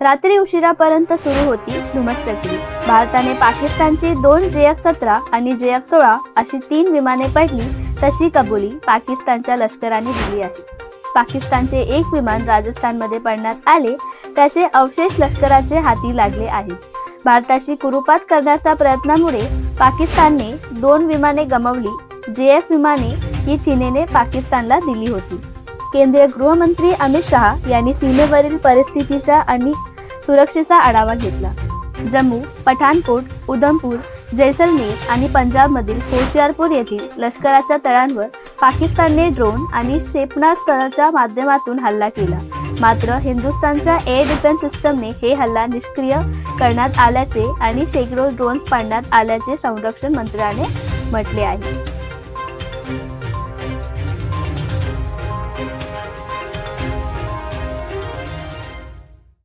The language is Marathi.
रात्री उशिरापर्यंत सुरू होती धुमसचक्री भारताने पाकिस्तानची दोन जे एफ सतरा आणि जे एफ सोळा अशी तीन विमाने पडली तशी कबुली पाकिस्तानच्या लष्कराने दिली आहे. पाकिस्तानचे एक विमान राजस्थानमध्ये पडण्यात आले त्याचे अवशेष लष्कराचे हाती लागले आहेत भारताशी कुरुपात करण्याच्या प्रयत्नामुळे पाकिस्तानने दोन विमाने गमावली जे एफ विमाने ही चीनेने पाकिस्तानला दिली होती. केंद्रीय गृहमंत्री अमित शहा यांनी सीमेवरील परिस्थितीचा आणि सुरक्षेचा आढावा घेतला. जम्मू पठाणकोट उधमपूर जैसलमेर आणि पंजाबमधील होशियारपूर येथील लष्कराच्या तळांवर पाकिस्तानने ड्रोन आणि क्षेपणास्त्राच्या माध्यमातून हल्ला केला. मात्र हिंदुस्थानच्या एअर डिफेन्स सिस्टमने हे हल्ला निष्क्रिय करण्यात आल्याचे आणि शेकडो ड्रोन पाडण्यात आल्याचे संरक्षण मंत्र्याने म्हटले आहे.